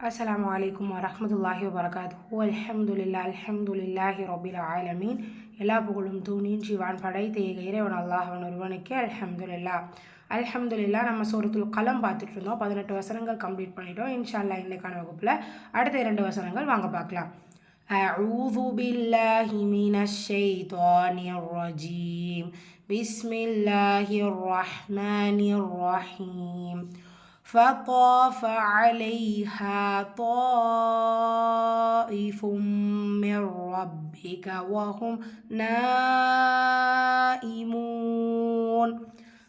அஸ்லாம் வலைக்கம் வரமத்துல்லாஹி வரகாத்து அல்ஹம்துலில்லா அல்ஹம்துலில்லாஹி ரபில் ஆலமீன் எல்லா புகழும் தூணின் ஜீவான் படைத்த இறைவன் அல்லாஹவன் ஒருவனுக்கே அல்ஹம்துலில்லா அல்ஹம்துலில்லா நம்ம சூரத்துல் கலம் பார்த்துட்டு இருந்தோம் பதினெட்டு வசனங்கள் கம்ப்ளீட் பண்ணிட்டோம் இன்ஷால்லா இன்னைக்கான வகுப்பில் அடுத்த இரண்டு வசனங்கள் வாங்க பார்க்கலாம் أعوذ بالله من الشيطان الرجيم بسم الله الرحمن الرحيم فطاف عليها طائف من ربك وهم نائمون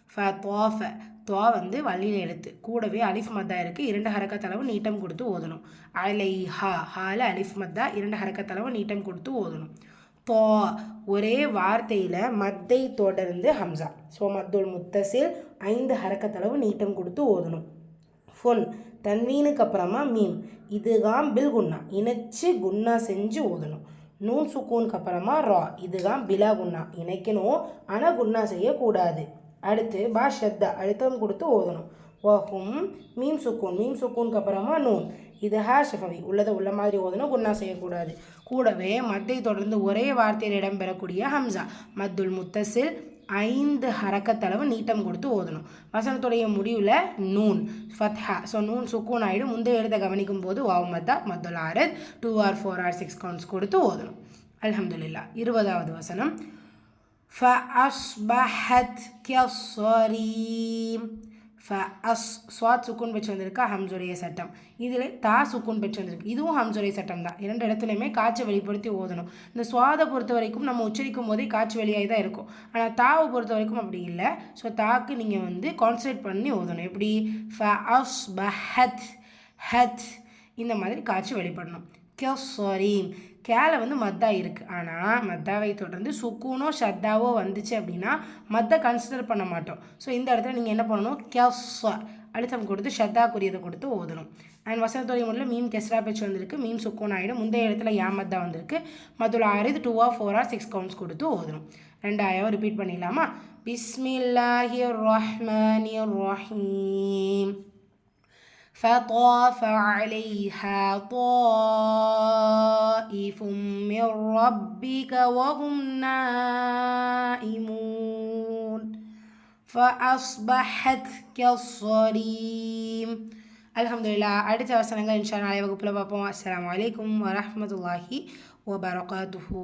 فطاف துவா வந்து வள்ளியில் எழுத்து கூடவே அலிஃப் மத்தா இருக்குது இரண்டு ஹரக்கத்தளவு நீட்டம் கொடுத்து ஓதணும் அலை ஹா ஹால அலிஃப் மத்தா இரண்டு ஹரக்கத்தளவு நீட்டம் கொடுத்து ஓதணும் தோ ஒரே வார்த்தையில் மத்தை தொடர்ந்து ஹம்சா ஸோ மத்துல் முத்தசில் ஐந்து ஹரக்கத்தளவு நீட்டம் கொடுத்து ஓதணும் ஃபுன். தன்வீனுக்கு அப்புறமா மீம் இதுதான் பில் குன்னா இணைச்சு குன்னா செஞ்சு ஓதணும். நூன் சுக்கூனுக்கு அப்புறமா ரா. இதுதான் பிலா குன்னா. இணைக்கணும். ஆனால் குன்னா செய்யக்கூடாது. அடுத்து பா ஷத்தா. அழுத்தம் கொடுத்து ஓதணும். வஹும். மீம் சுக்கூன். மீம் சுக்கூனுக்கு அப்புறமா நூன். இது ஹா ஷஃபவி. உள்ளதை உள்ள மாதிரி ஓதணும். குன்னா செய்யக்கூடாது. கூடவே மத்தை தொடர்ந்து ஒரே வார்த்தையில் இடம்பெறக்கூடிய ஹம்சா. மத்துல் முத்தசில் ஐந்து ஹரக்கத்தளவு நீட்டம் கொடுத்து ஓதணும். வசனத்துடைய முடிவில் நூன் ஃபத்ஹா. ஸோ நூன் சுக்கூன் ஆகிடும் முந்தைய எழுத கவனிக்கும் போது வாவ் மத்தா ஆரத் two or four or six counts கொடுத்து ஓதணும். அலமதுல்லா இருபதாவது வசனம். ஃப அஸ்பஹத் ஃப அஸ் ஸ்வாத் சுக்குன் பெற்று வந்திருக்கா ஹம்சுடைய சட்டம் இதில் தா சுக்குன் பெற்று வந்திருக்கு இதுவும் ஹம்சுடைய சட்டம் தான் இரண்டு இடத்துலையுமே காய்ச்சி வெளிப்படுத்தி ஓதணும் இந்த சுவாதை பொறுத்த வரைக்கும் நம்ம உச்சரிக்கும் போதே காய்ச்சி வெளியாகி தான் இருக்கும் ஆனால் தாவை பொறுத்த வரைக்கும் அப்படி இல்லை ஸோ தாக்கு நீங்கள் வந்து கான்சன்ட்ரேட் பண்ணி ஓதணும் எப்படி ஃப அஸ் ப ஹத் ஹத் இந்த மாதிரி காய்ச்சி வெளிப்படணும் கெஸ்ஸரீம் கேல வந்து மத்தா இருக்குது ஆனால் மத்தாவை தொடர்ந்து சுக்கூனோ ஷத்தாவோ வந்துச்சு அப்படின்னா மத்தை கன்சிடர் பண்ண மாட்டோம். ஸோ இந்த இடத்துல நீங்கள் என்ன பண்ணணும்? கெஸ் அழுத்தம் கொடுத்து ஷத்தாக்குரியதை கொடுத்து ஓதணும். அண்ட் வசனத்துறை முறையில் மீம் கெஸ்ரா பேச்சு வந்திருக்கு. மீம் சுக்கூன் ஆகிடும் முந்தைய இடத்துல ஏமத்தா வந்திருக்கு. மதுல ஆறு இது two or four or six counts கொடுத்து ஓதணும். ரெண்டாயிரம் ரிப்பீட் பண்ணிடலாமா? பிஸ்மில்லாஹி ரஹ்மானி ரஹீம் فطاف عليها طائف من ربك وهم نائمون فأصبحت كالصريم الحمد لله அடுத்த வசனங்கள் இன்ஷா நாளை வகுப்பில் பார்ப்போம் அஸ்லாம் வலைக்கம் வரமத்துல்லாஹி வபரகாத்துஹூ